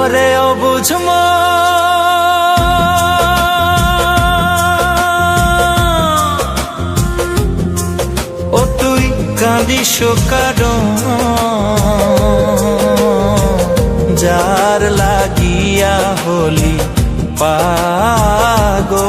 ওরে অবুঝম ও তুই কাঁদিস কারণ যার লাগিয়া হলি পাগো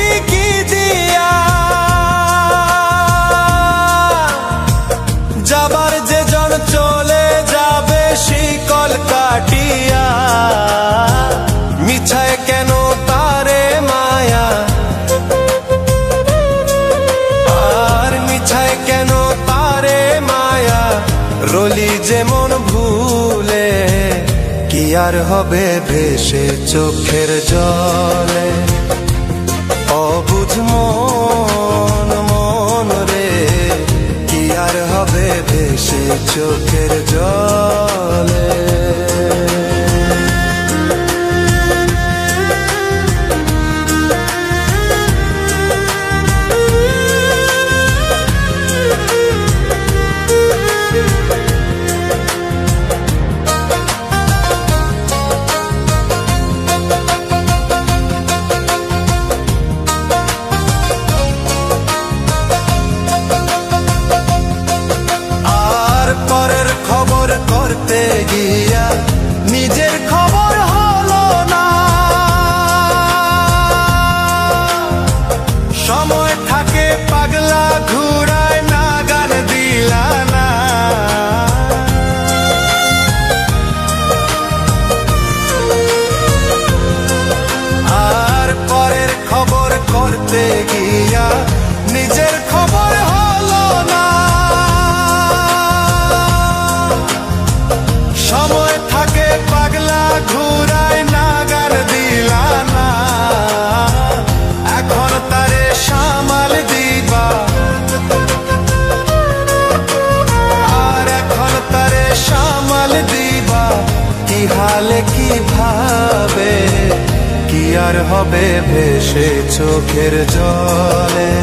আর হবে ভেসে চোখের জলে। অবুঝ মন মন রে কি আর হবে ভেসে চোখের হালে কি ভাবে কি আর হবে ভেসে চোখের জলে?